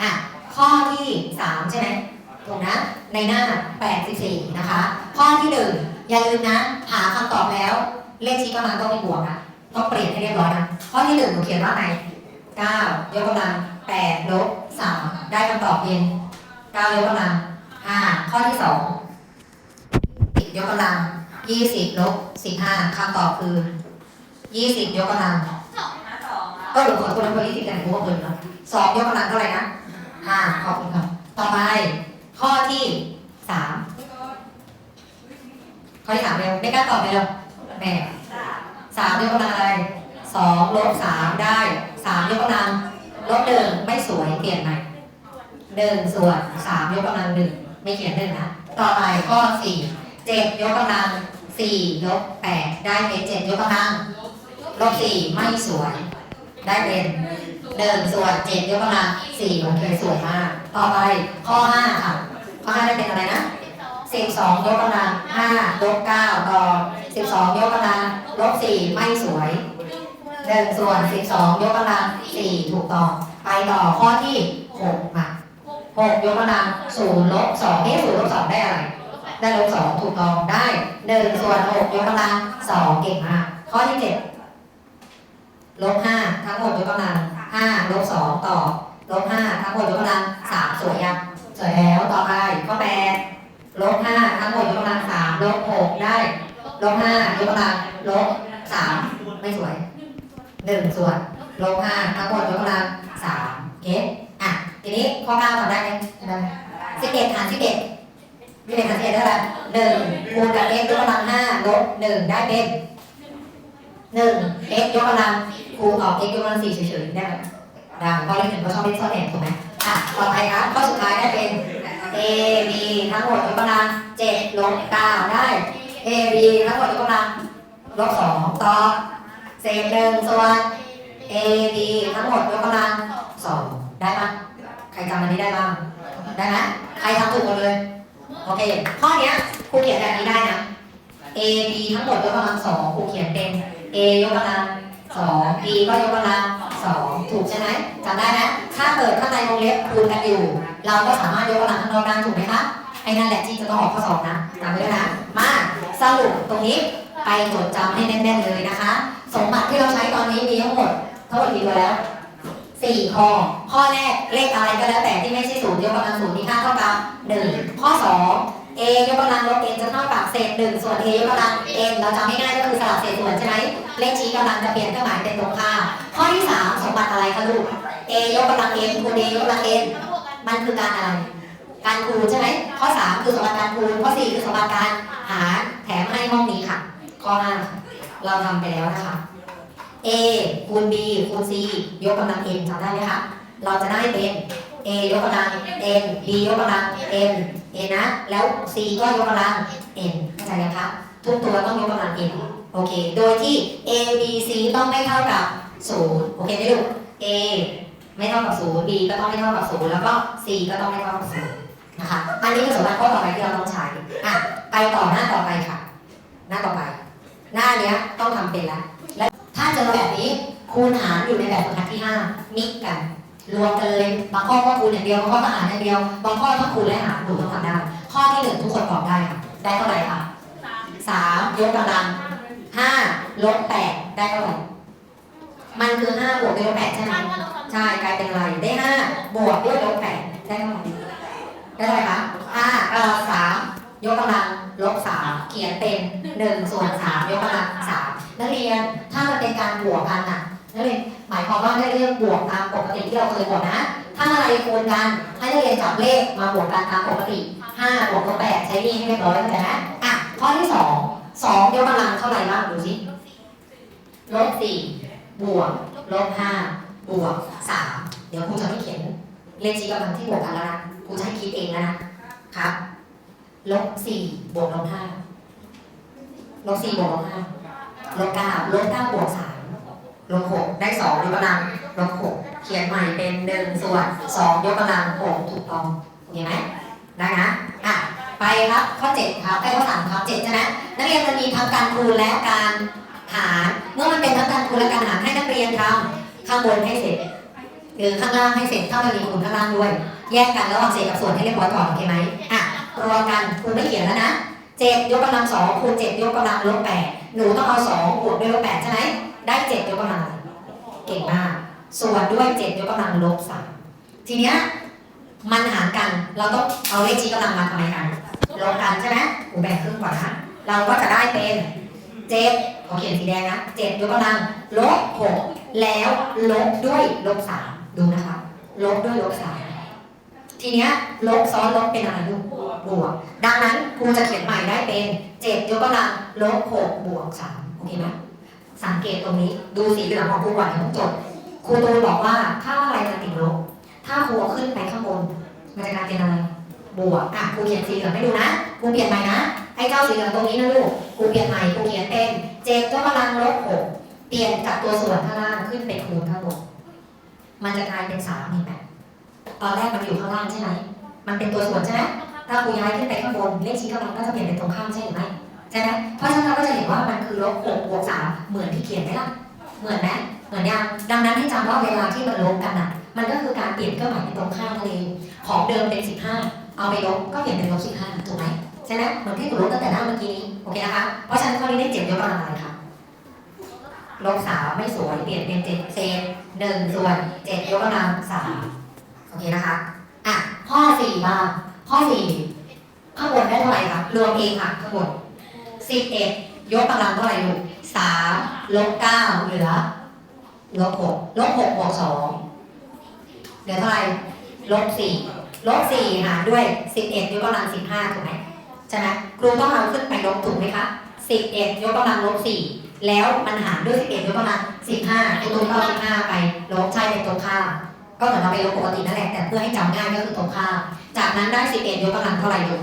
อะข้อที่สามใช่ไหมถูกนะ ในหน้า 84 นะคะ ข้อที่หนึ่งอย่าลืมนะ หาคำตอบแล้ว เลขชี้กำลังต้องเป็นบวกนะต้องเปลี่ยนให้เรียบร้อยนะ ข้อที่หนึ่งหนูเขียนว่าไง9ยกกำลัง8ลบ3ได้คำตอบเป็น9ยกกำลัง5ข้อที่สอง10ยกกำลัง 20ลบ15คำตอบคือ 20 ยกกำลังก็หนูขอตัวนักเรียนที่แต่งหัวเปิดเนาะสองยกกำลังเท่าไหร่นะ ห้าขอบคุณครับต่อไป ข้อที่สามข้อที่สามเร็วไม่กล้าตอบเร็วแม่สามยกกำลังอะไรสองลบสามได้สามยกกำลังลบหนึ่งไม่สวยเปลี่ยนใหม่หนึ่งส่วนสามยกกำลังหนึ่งไม่เขียนหนึ่งนะต่อไปข้อสี่เจ็ดยกกำลังสี่ลบแปดได้เป็นเจ็ดยกกำลังลบสี่ไม่สวย ได้เป็น หนึ่งส่วนเจ็ดยกกำลังสี่โอเคสวยมาก ต่อไปข้อห้าค่ะ ข้อห้าได้เป็นอะไรนะสิบสองยกกำลังห้าลบเก้าต่อสิบสองยกกำลังลบสี่ไม่สวยหนึ่งส่วนสิบสองยกกำลังสี่ถูกต้องไปต่อข้อที่หกมาหกยกกำลังศูนย์ลบสองนี่ศูนย์ลบสองได้อะไรได้ลบสองถูกต้องได้หนึ่งส่วนหกยกกำลังสองเก่งมากข้อที่เจ็ดลบห้าทั้งหมดยกกำลัง ห้าลบสองต่อลบห้าทั้งหมดยกกำลังสามสวยยังสวยแล้วต่อไปข้อแปดลบห้าทั้งหมดยกกำลังสามลบหกได้ลบห้ายกกำลังลบสามไม่สวยหนึ่งส่วนลบห้าทั้งหมดยกกำลังสามเก็ตอะทีนี้ข้อเก้าทำได้ไหมได้สิบเอ็ดหารสิบเอ็ดสิบเอ็ดหารสิบเอ็ดได้ละหนึ่งคูณกับ x ยกกำลังห้าลบหนึ่งได้เป็น หนึ่ง x ยกกำลังครูตอบ x ยกกำลังสี่เฉยๆได้ไหมได้เพราะเลขหนึ่งเขาชอบเลขซ่อนแอบถูกไหมอะต่อไปครับข้อสุดท้ายได้เป็น a b ทั้งหมดยกกำลังเจ็ดลบเก้าได้ a b ทั้งหมดยกกำลังลบสองต่อเศษหนึ่งส่วน a b ทั้งหมดยกกำลังสองได้ปะใครจำอันนี้ได้บ้างได้ไหมใครทำถูกหมดเลยโอเคข้อเนี้ยครูเขียนแบบนี้ได้นะ a b ทั้งหมดยกกำลังสองครูเขียนเป็น a ยกกำลังสอง b ก็ยกกำลังสองถูกใช่ไหมจำได้ไหมถ้าเกิดข้างในวงเล็บคูณกันอยู่ เราก็สามารถยกกำลังข้างนอกได้ถูกไหมคะไอ้นั่นแหละที่จะต้องออกข้อสอบนะจำไว้ด้วยนะมาสรุปตรงนี้ไปจดจำให้แน่นๆเลยนะคะ สมบัติที่เราใช้ตอนนี้มีทั้งหมดทั้งหมดกี่ตัวแล้วสี่ข้อ ข้อแรกเลขอะไรก็แล้วแต่ที่ไม่ใช่ศูนย์ยกกำลังศูนย์มีค่าเท่ากับหนึ่งข้อสอง a ยกกำลังลบ n จะเท่ากับเศษหนึ่งส่วน a ยกกำลัง n เราจำง่ายๆก็คือสลับเศษส่วนใช่ไหมเลขชี้กำลังจะเปลี่ยนเครื่องหมายเป็นตรงข้ามข้อที่3สมบัติอะไรคะลูก a ยกกำลัง n คูณ a ยกกำลัง n มันคือการอะไร การคูณใช่ไหมข้อ3คือสมบัติการคูณข้อ4คือสมบัติการหารแถมให้ห้องนี้ค่ะ ข้อ5เราทำไปแล้วนะคะ a คูณ b คูณ c ยกกำลัง n จำได้ไหมคะเราจะได้เป็น a ยกกำลัง n b ยกกำลัง n n นะ แล้ว c ก็ยกกำลัง n เข้าใจยังคะทุกตัวต้องยกกำลัง n โอเค โดยที่ a b c ต้องไม่เท่ากับ0โอเคไหมลูก a ไม่เท่ากับ0 b ก็ต้องไม่เท่ากับ0แล้วก็ c ก็ต้องไม่เท่ากับ0นะคะ อันนี้คือสมมติข้อต่อไปที่เราต้องใช้อะไปต่อหน้าต่อไปค่ะ หน้าต่อไป หน้าเนี้ยต้องทำเป็นแล้วและถ้าเจอแบบนี้คูณหารอยู่ในแบบบรรทัดที่ 5 มิกกัน รวมกันเลยบางข้อก็คูณอย่างเดียวบางข้อก็หารอย่างเดียวบางข้อถ้าคูณและหารหนูต้องทำได้ข้อที่หนึ่งทุกคนตอบได้ค่ะได้เท่าไหร่คะสามยกกำลังห้าลบแปดได้เท่าไหร่มันคือห้าบวกด้วยลบแปดใช่ไหมใช่กลายเป็นอะไรได้ห้าบวกด้วยลบแปดได้เท่าไหร่ได้เท่าไหร่คะห้าเอ่อสามยกกำลังลบสามเขียนเป็นหนึ่งส่วนสามยกกำลังสามนักเรียนถ้ามันเป็นการบวกกันน่ะ นักเรียนหมายความว่าได้เรียกบวกตามปกติที่เราเคยบวกนะ ถ้าอะไรคูณกันให้นักเรียนจับเลขมาบวกกันตามปกติ5บวกกับ8ใช้นี่ให้เรียบร้อยเข้าใจไหมอะข้อที่ 2 2ยกกำลังเท่าไหร่บ้างดูสิลบ4บวกลบ5บวก3เดี๋ยวครูจะไม่เขียนเลขชี้กำลังที่บวกกันแล้วนะครูจะให้คิดเองแล้วนะครับลบ4บวกลบ5ลบ4บวกลบ5ลบ9ลบ9บวก3 ลบหกได้สองยกกำลังลบหกเขียนใหม่เป็นหนึ่งส่วนสองยกกำลังหกถูกต้องเห็นไหมได้นะอะไปครับข้อเจ็ดครับไปข้อสามครับเจ็ดใช่ไหมนักเรียนมันมีทั้งการคูณและการหารเมื่อมันเป็นทั้งการคูณและการหารให้นักเรียนทำข้างบนให้เสร็จหรือข้างล่างให้เสร็จถ้ามันมีคูณข้างล่างด้วย แยกกันระหว่างเศษกับส่วนให้เรียบร้อยก่อนโอเคไหมอะรวมกันครูไม่เขียนแล้วนะเจ็ดยกกำลังสองคูณเจ็ดยกกำลังลบแปดหนูต้องเอาสองบวกด้วยลบแปดใช่ไหม ได้เจ็ดยกกำลังเก่งมาก ส่วนด้วยเจ็ดยกกำลังลบสามทีเนี้ยมันหารกันเราต้องเอาเลขชี้กำลังมาทำไมกันลบกันใช่ไหมกูแบ่งครึ่งก่อนนะเราก็จะได้เป็นเจ็ดขอเขียนสีแดงนะเจ็ดยกกำลังลบหกแล้วลบด้วยลบสามดูนะคะลบด้วยลบสามทีเนี้ยลบซ้อนลบเป็นอะไรลูกบวก ดังนั้นครูจะเขียนใหม่ได้เป็นเจ็ดยกกำลังลบหกบวกสามโอเคไหม สังเกตตรงนี้ดูสีเหลืองของครูก่อนอย่าเพิ่งจดครูตูนบอกว่าถ้าอะไรจะติดลบ ถ้าครูขึ้นไปข้างบน มันจะกลายเป็นอะไร บวกอะครูเขียนสีเหลืองให้ดูนะครูเปลี่ยนใหม่นะไอ้เจ้าสีเหลืองตรงนี้นะลูกครูเปลี่ยนใหม่ครูเขียนเป็นเจ็ดยกกำลังลบหกเปลี่ยนจากตัวส่วนข้างล่างขึ้นไปคูณข้างบนมันจะกลายเป็นสามเห็นไหมตอนแรกมันอยู่ข้างล่างใช่ไหมมันเป็นตัวส่วนใช่ไหมถ้าครูย้ายขึ้นไปข้างบนเลขชี้กำลังก็จะเปลี่ยนเป็นตรงข้ามใช่หรือไม่ ช่ไหมเพราะฉะนั้นเราก็จะเห็นว่ามันคือลบหกบวกสามเหมือนที่เขียนไหมล่ะ เหมือนไหมเหมือนยังดังนั้นให้จำว่าเวลาที่มันลบกันอะ มันก็คือการเปลี่ยนเครื่องหมายเป็นตรงข้ามนั่นเองของเดิมเป็น15เอาไปลบก็เปลี่ยนเป็นลบ15ถูกไหมใช่ไหมเหมือนที่คุณลบตั้งแต่หน้าเมื่อกี้นี้โอเคนะคะ เพราะฉะนั้นข้อนี้ได้เจ็ดยกกำลังอะไรคะลบสามไม่สวยเปลี่ยนเป็นเจ็ดเศษหนึ่งส่วนเจ็ดยกกำลังสามโอเคนะคะอะข้อสี่บ้างข้อสี่ข้างบนได้เท่าไหร่คะรวมเองค่ะข้างบน สิบเอ็ดยกกำลังเท่าไหร่ลูกสามลบเก้าเหลือลบหกลบหกบวกสองเหลือเท่าไหร่ลบสี่ลบสี่หารด้วยสิบเอ็ดยกกำลังสิบห้าถูกไหมใช่ไหมครูต้องเอาขึ้นไปลบถูกไหมคะสิบเอ็ดยกกำลังลบสี่แล้วมันหารด้วยสิบเอ็ดยกกำลังสิบห้าครูต้องเอาสิบห้าไปลบใช่เป็นตรงข้ามก็เหมือนเราไปลบปกตินั่นแหละแต่เพื่อให้จำง่ายก็คือตรงข้ามจากนั้นได้สิบเอ็ดยกกำลังเท่าไหร่ลูก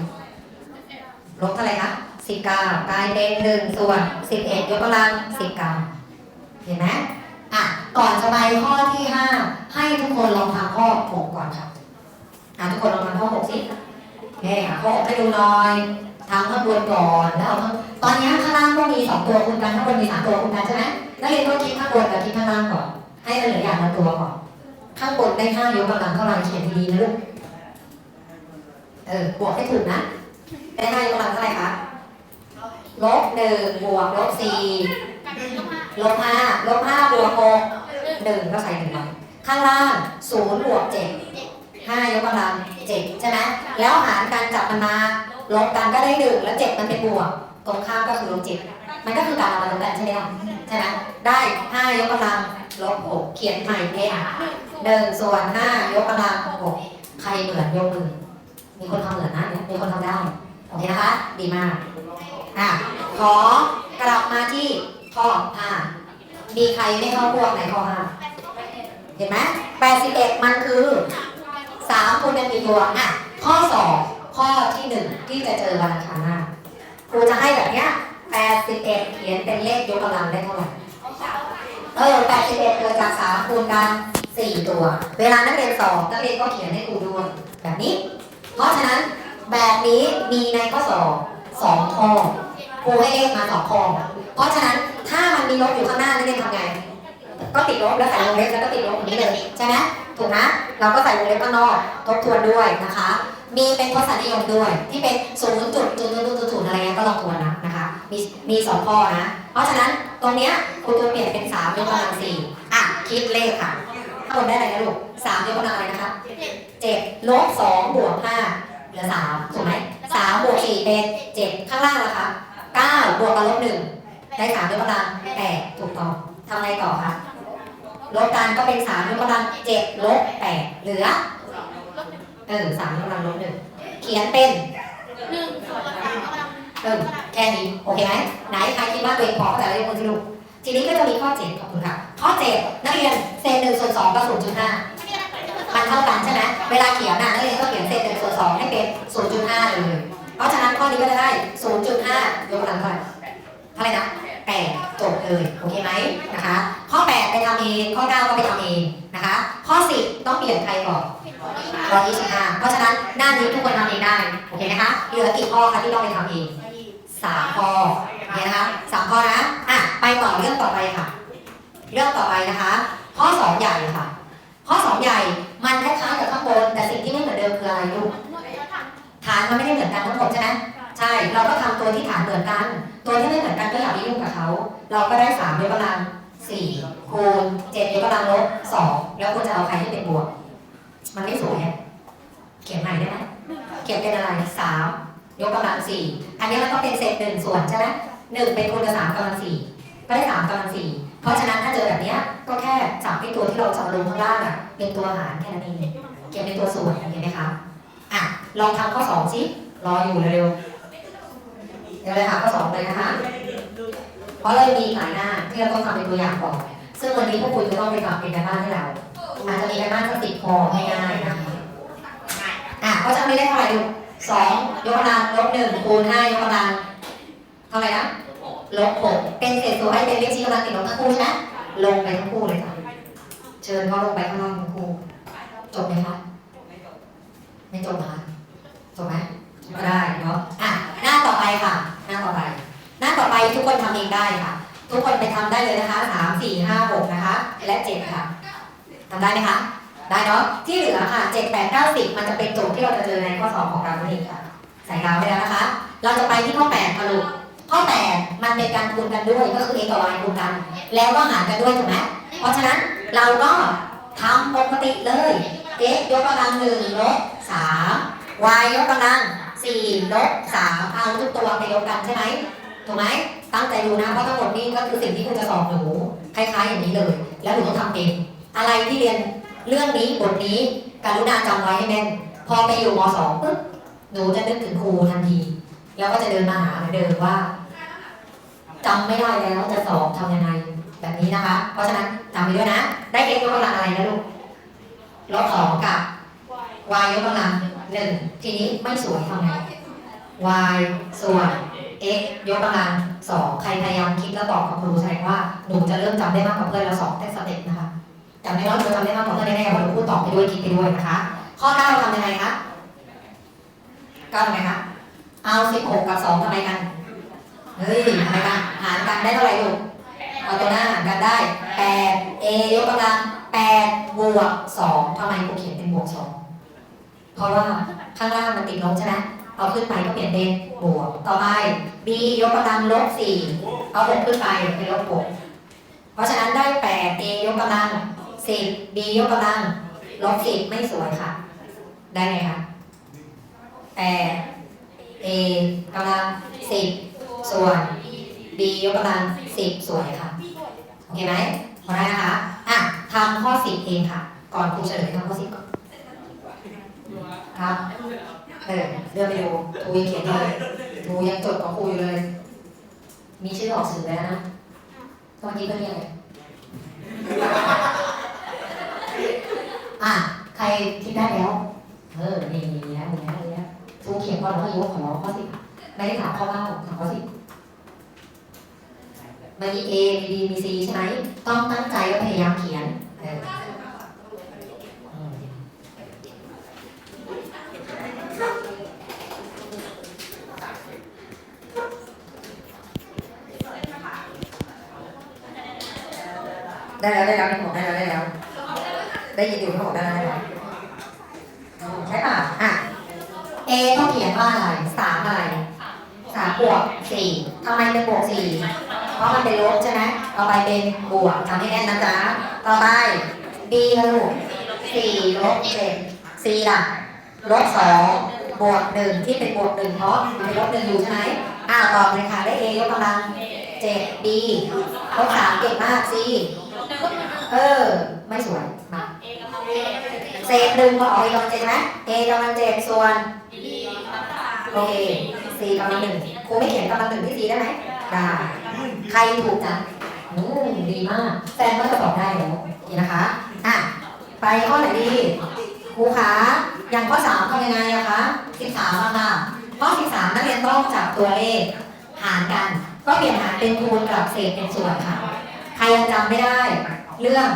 ลบเท่าไหร่คะ สิบเก้ากลายเป็นหนึ่งส่วนสิบเอ็ดยกกำลังสิบเก้าเห็นไหมอะก่อนจะไปข้อที่ห้าให้ทุกคนลองทำข้อหกก่อนค่ะอะทุกคนลองทำข้อหกสิเนี่ยค่ะข้อหกให้ดูหน่อยทำข้างบนก่อนแล้วเอาข้งตอนนี้ข้างล่างก็มีสองตัวคูณกันข้างบนมีสามตัวคูณกันใช่ไหมนักเรียนก็คิดข้างบนกับคิดข้างล่างก่อน ให้มันเหลืออย่างละตัวก่อนข้างบนได้ห้ายกกำลังเท่าไหร่เขียนดีๆนะลูกเออบวกให้ถูกนะได้ห้ายกกำลังเท่าไหร่คะ ลบหนึ่งบวกลบสี่ลบห้าลบห้าบวกหกหนึ่งก็ใส่หนึ่งไว้ข้างล่างศูนย์บวกเจ็ดห้ายกกำลังเจ็ดใช่ไหมแล้วหารกันจับมันมาลบกันก็ได้หนึ่งแล้วเจ็ดมันเป็นบวกตรงข้ามก็คือลบเจ็ดมันก็คือการเอามาลบกันใช่ไหมล่ะใช่ไหมได้ห้ายกกำลังลบหกเขียนใหม่เป็นหนึ่งส่วนห้ายกกำลังหกใครเหมือนยกมือมีคนทำเหมือนนะเนี่ยมีคนทำได้โอเคนะคะ ดีมาก อะขอกลับมาที่ข้อห้ามีใครไม่เข้าพวกในข้อห้าเห็นไหมแปดสิบเอ็ดมันคือสามคูณเป็นกี่ตัวอะข้อสองข้อที่หนึ่งที่จะเจอวันอังคารหน้าครูจะให้แบบเนี้ยแปดสิบเอ็ดเขียนเป็นเลขยกกำลังได้เท่าไหร่เออแปดสิบเอ็ดเกิดจากสามคูณกันสี่ตัว เวลานักเรียนสอบนักเรียนก็เขียนให้ครูด้วยแบบนี้ เพราะฉะนั้นแบบนี้มีในข้อสอบ สองข้อครูให้เลขมาสองข้อเพราะฉะนั้นถ้ามันมีลบอยู่ข้างหน้านักเรียนทำไง ก็ติดลบแล้วใส่วงเล็บแล้วก็ติดลบอย่างนี้เลยใช่ไหมถูกนะเราก็ใส่วงเล็บข้างนอกทบทวนด้วยนะคะ มีเป็นทศนิยมด้วย ที่เป็นศูนย์จุดจุดจุดจุดจุดอะไรเงี้ยก็ลองทวนนะนะคะ มีมีสองข้อนะ เพราะฉะนั้นตรงเนี้ยครูตัวเปลี่ยนเป็นสามยกกำลังสี่อะคิดเลขค่ะข้างบนได้อะไรนะลูกสามยกกำลังอะไรนะคะเจ็ดลบสองบวกห้าเหลือสามถูกไหม สามบวกสี่เป็นเจ็ดข้างล่างล่ะคะเก้าบวกกับลบหนึ่งได้สามยกกำลังแปดถูกต้องทำไงต่อคะลบกันก็เป็นสามยกกำลังเจ็ดลบแปดเหลือเออสามยกกำลังลบหนึ่งเขียนเป็นหนึ่งส่วนสามกำลังเออแค่นี้โอเคไหมไหนใครคิดว่าตัวเองพอก็จะเรียกมือที่ลูกทีนี้ก็จะมีข้อเจ็ดขอบคุณค่ะข้อเจ็ดนักเรียนเศษหนึ่งส่วนสองกับศูนย์จุดห้าไมันเท่ากันใช่ไหมเวลาเขียนน่ะนักเรียนก็เขียนเศษหนึ่งส่วนสองให้เป็นศูนย์จุดห้าเลย เพราะฉะนั้นข้อนี้ก็จะได้ศูนย์จุดห้ายกกำลังเท่าไหร่เท่าไหร่นะแปดจบเลยโอเคไหมนะคะ ข้อแปดไปทำเองข้อเก้าก็ไปทำเองนะคะ ข้อสิบต้องเปลี่ยนใครก่อนร้อยยี่สิบห้าเพราะฉะนั้นหน้านี้ทุกคนทำเองได้โอเคไหมคะเหลือกี่ข้อคะที่ต้องไปทำเองสามข้อโอเคนะคะสามข้อนะอะไปต่อเรื่องต่อไปค่ะ เรื่องต่อไปนะคะ ข้อสองใหญ่ค่ะ ข้อสองใหญ่ มันคล้ายๆกับข้างบนแต่สิ่งที่ไม่เหมือนเดิมคืออะไรลูกฐานมันไม่ได้เหมือนกันทั้งหมดใช่ไหมใช่ เราก็ทำตัวที่ฐานเหมือนกัน ตัวที่ไม่เหมือนกันก็อย่าไปยุ่งกับเขา เราก็ได้สามยกกำลังสี่คูณเจ็ดยกกำลังลบสองแล้วคุณจะเอาใครให้เป็นบวก มันไม่สวยเขียนใหม่ได้ไหมเขียนเป็นอะไรสามยกกำลังสี่อันนี้มันต้องเป็นเศษหนึ่งส่วนใช่ไหมหนึ่งเป็นคูณกับสามกำลังสี่ก็ได้สามกำลังสี่ เพราะฉะนั้นถ้าเจอแบบนี้ก็แค่จับให้ตัวที่เราจะเอาลงข้างล่างอะเป็นตัวหารแค่นั้นเองเขียนเป็นตัวส่วนเห็นไหมคะอะลองทำข้อสองสิรออยู่เร็วๆเดี๋ยวเลยค่ะข้อสองเลยนะคะเพราะเรามีหลายหน้าที่เราต้องทำเป็นตัวอย่างก่อนซึ่งวันนี้พวกคุณจะต้องไปทำเป็นการบ้านให้เราอาจจะมีการบ้านสักสิบข้อง่ายๆนะคะอะก็จะไมีเลขเท่าไหร่ดูสองยกกำลังลบหนึ่งคูณห้ายกกำลังเท่าไหร่นะ ลบหกเป็นเศษตัวให้เป็นเลขชี้กำลังติดลบทั้งคู่ใช่ไหมลงไปทั้งคู่เลยค่ะเชิญเขาลงไปข้างล่างทั้งคู่จบไหมคะไม่จบนะคะจบไหมก็ได้เนาะอะหน้าต่อไปค่ะ หน้าต่อไป หน้าต่อไปทุกคนทำเองได้ค่ะ ทุกคนไปทำได้เลยนะคะสามสี่ห้าหกนะคะ และเจ็ดค่ะทำได้ไหมคะได้เนาะที่เหลือค่ะเจ็ดแปดเก้าสิบมันจะเป็นโจทย์ที่เราจะเจอในข้อสอบของเราเองค่ะ ใส่ดาวไปแล้วนะคะ เราจะไปที่ข้อแปดค่ะลูก ข้อแปดมันเป็นการคูณกันด้วยก็คือ a กับ y คูณกัน แล้วก็หารกันด้วยถูกไหมเพราะฉะนั้นเราก็ทำปกติเลย x ยกกำลังหนึ่งลบสาม y ยกกำลังสี่ลบสามเอาทุกตัวไปยกกันใช่ไหมถูกไหมตั้งใจดูนะเพราะทั้งหมดนี้ก็คือสิ่งที่คุณจะสอบหนูคล้ายๆอย่างนี้เลย แล้วหนูต้องทำเองอะไรที่เรียนเรื่องนี้บทนี้การุณาจำไว้ให้แน่นพอไปอยู่มสองปุ๊บหนูจะนึกถึงครูทันที แล้วก็จะเดินมาหาเหมือนเดิมว่า จำไม่ได้แล้วจะสอบทำยังไงแบบนี้นะคะ เพราะฉะนั้นจำไปด้วยนะ ได้ x ยกกำลังอะไรนะลูกลบสองกับ y ยกกำลังหนึ่งทีนี้ไม่สวยทำไง y ส่วน x ยกกำลังสองใครพยายามคิดแล้วบอกกับครูแสดงว่าหนูจะเริ่มจำได้มากกว่าเพื่อนแล้วสองแต่สเต็ปนะคะจำได้แล้วหนูจำได้มากกว่าเพื่อนแน่ๆเพราะหนูพูดตอบไปด้วยคิดไปด้วยนะคะ ข้อเก้าทำยังไงคะเก้าทำไงคะเอาสิบหกกับสองทำไมกัน เฮ้ยทำไมกันหารกันได้เท่าไหร่ลูกเอาตัวหน้าหารกันได้แปด a ยกกำลังแปดบวกสองทำไมครูเขียนเป็นบวกสองเพราะว่าข้างล่างมันติดลบใช่ไหมเอาขึ้นไปก็เปลี่ยนเป็นบวก ต่อไป b ยกกำลังลบสี่เอาหกขึ้นไปเป็นลบหกเพราะฉะนั้นได้แปด a ยกกำลังสิบ b ยกกำลังลบสิบไม่สวยค่ะ ได้ไงคะแปด a กำลังสิบ ส่วน b ยกกำลังสิบสวยค่ะ โอเคไหมพอได้นะคะ อะทำข้อสิบเองค่ะ ก่อนครูเฉลยทำข้อสิบก่อน ครับ เออเดินไปดูทูยังเขียนเลยทูยังจดของครูอยู่เลย มีชื่อออกสื่อแล้วนะเมื่อกี้ก็เรียกอะไรอะ ใครคิดได้แล้ว เออ นี่นี่แล้วนี่แล้วนี่แล้วทูเขียนก่อนแล้วก็ยกของข้อสิบ ไม่ได้ถามข้อเล่าถามข้อสิมันมี A มี B มี C ใช่ไหมต้องตั้งใจและพยายามเขียนได้แล้วได้แล้วนี่บอกได้แล้วได้แล้ว ได้ยินอยู่เขาบอกได้แล้วได้แล้วใช่ป่ะอะ A ต้องเขียนว่าอะไร บวกสี่ทำไมเป็นบวกสี่เพราะมันเป็นลบใช่ไหมต่อไปเป็นบวกทำให้แน่นนะจ๊ะต่อไป B ลูกสี่ลบเจ็ด C ล่ะลบสองบวกหนึ่งที่เป็นบวกหนึ่งเพราะมันเป็นลบหนึ่งอยู่ใช่ไหมอ่าวตอบเลยค่ะได้ A ยกกำลังเจ็ด B ลบสามเก่งมาก C เออ ไม่สวยมาเศษหนึ่งก็ออก A กำลังเจ็ดไหม A กำลังเจ็ดส่วนโอเค C กำลังหนึ่งครูไม่เขียนกำลังหนึ่งที่ C ได้ไหมได้ ใครถูกจ้ะอืมดีมากแฟนก็จะตอบได้แล้วนี่นะคะอะไปข้อไหนดีครูคะอย่างข้อสามทำยังไงอะคะสิบสามอะค่ะข้อสิบสามนักเรียนต้องจับตัวเลขหารกัน ก็เปลี่ยนหารเป็นคูณกับเศษเป็นส่วนค่ะ ใครยังจำไม่ได้ เรื่อง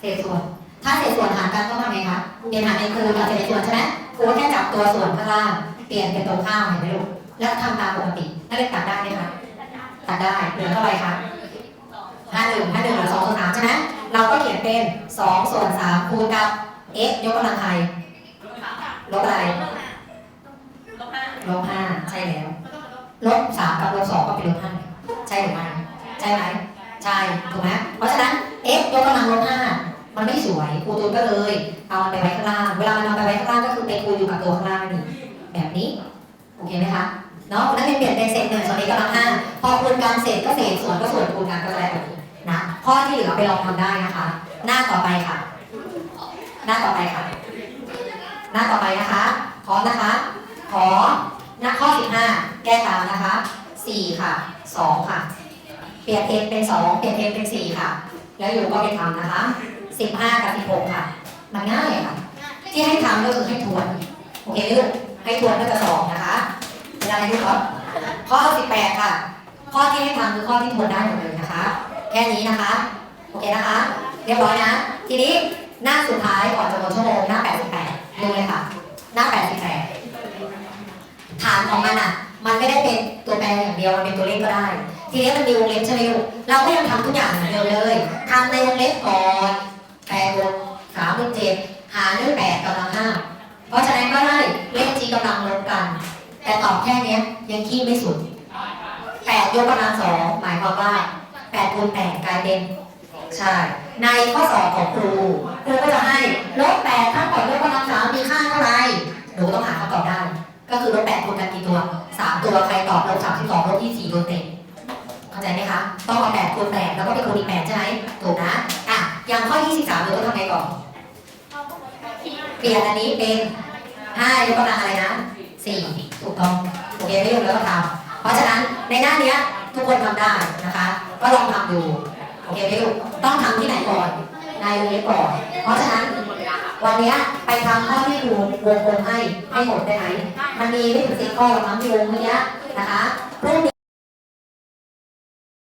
เศษส่วน ถ้าเศษส่วนหารกันต้องทำไงคะเปลี่ยนหารเป็นคูณกับเศษส่วนใช่ไหมครูแค่จับตัวส่วนข้างล่างเปลี่ยนเป็นตรงข้ามเห็นไหมลูก แล้วทำตามปกตินักเรียนตัดได้ไหมคะตัดได้เหลือเท่าไหร่คะห้าหนึ่งห้าหนึ่งเหลือสองส่วนสามใช่ไหมเราก็เขียนเป็นสองส่วนสามคูณกับ x ยกกำลังใครลบอะไรลบห้าลบห้าใช่แล้วลบสามกับลบสองก็เป็นลบห้าใช่หรือไม่ใช่ไหมใช่ถูกไหมเพราะฉะนั้น x ยกกำลังลบห้ามันไม่สวยครูตูนก็เลย เอามันไปไว้ข้างล่าง เวลามันเอาไปไว้ข้างล่างก็คือไปคูณอยู่กับตัวข้างล่างนี่แบบนี้ โอเคไหมคะ เนาะนั่นเป็นเปลี่ยนเป็นเศษหนึ่งส่วน x กำลังห้าพอคูณกันเศษก็เศษส่วนก็ส่วนคูณกันก็จะได้แบบนี้นะข้อที่เหลือไปลองทำได้นะคะ หน้าต่อไปค่ะ หน้าต่อไปค่ะ หน้าต่อไปนะคะพร้อมนะคะ ขอหน้าข้อ15แก้ตามนะคะ4ค่ะ2ค่ะ เปลี่ยน x เป็น2เปลี่ยน x เป็น4ค่ะ แล้วอยู่ก็ไปทำนะคะ15กับ16ค่ะ มันง่ายค่ะ ที่ให้ทำก็คือให้ทวนโอเคไหมลูกให้ทวนก็จะสองนะคะ อะไรลูกครับข้อ18ค่ะ ข้อที่ให้ทำคือข้อที่ทวนได้หมดเลยนะคะ แค่นี้นะคะ โอเคนะคะ เรียบร้อยนะ ทีนี้หน้าสุดท้ายก่อนจะหมดชั่วโมงหน้า88ดูเลยค่ะ หน้า88ฐานของมันอะ มันไม่ได้เป็นตัวแปรอย่างเดียว มันเป็นตัวเลขก็ได้ ทีนี้มันมีวงเล็บใช่ไหมลูกเราก็ยังทำทุกอย่างเหมือนเดิมเลยทำในวงเล็บก่อนแปดบวกสามบวกเจ็ดหารด้วยแปดกำลังห้าเพราะฉะนั้นก็ได้เลขจีกำลังลบกัน แต่ตอบแค่เนี้ยยังขี้ไม่สุดแปดยกกำลังสองหมายความว่าแปดคูณแปดกลายเป็นใช่ ในข้อสอบของครูครูก็จะให้ลบแปดเท่ากับยกกำลังสามมีค่าเท่าไหร่หนูต้องหาคำตอบได้ ก็คือลบแปดคูณกันกี่ตัวสามตัวใครตอบลบสามสิบสองลบยี่สี่โดนเต็มเข้าใจไหมคะ ต้องเอาแปดคูณแปดแล้วก็ไปคูณอีกแปดใช่ไหมถูกนะอะอย่างข้อยี่สิบสามเราต้องทำไงก่อนเปลี่ยนอันนี้เป็นห้ายกกำลังอะไรนะ สี่ถูกต้องโอเคไม่ยุ่งแล้วก็ทำเพราะฉะนั้นในหน้าเนี้ยทุกคนทำได้นะคะ ก็ลองทำดูโอเคไหมลูกต้องทำที่ไหนก่อนในวงเล็บก่อน เพราะฉะนั้นวันนี้ไปทำข้อที่ครูวงกลมให้ให้หมดได้ไหมมันมีไม่ถึงสิบข้อหรอกมั้งที่วงเมื่อกี้นะคะ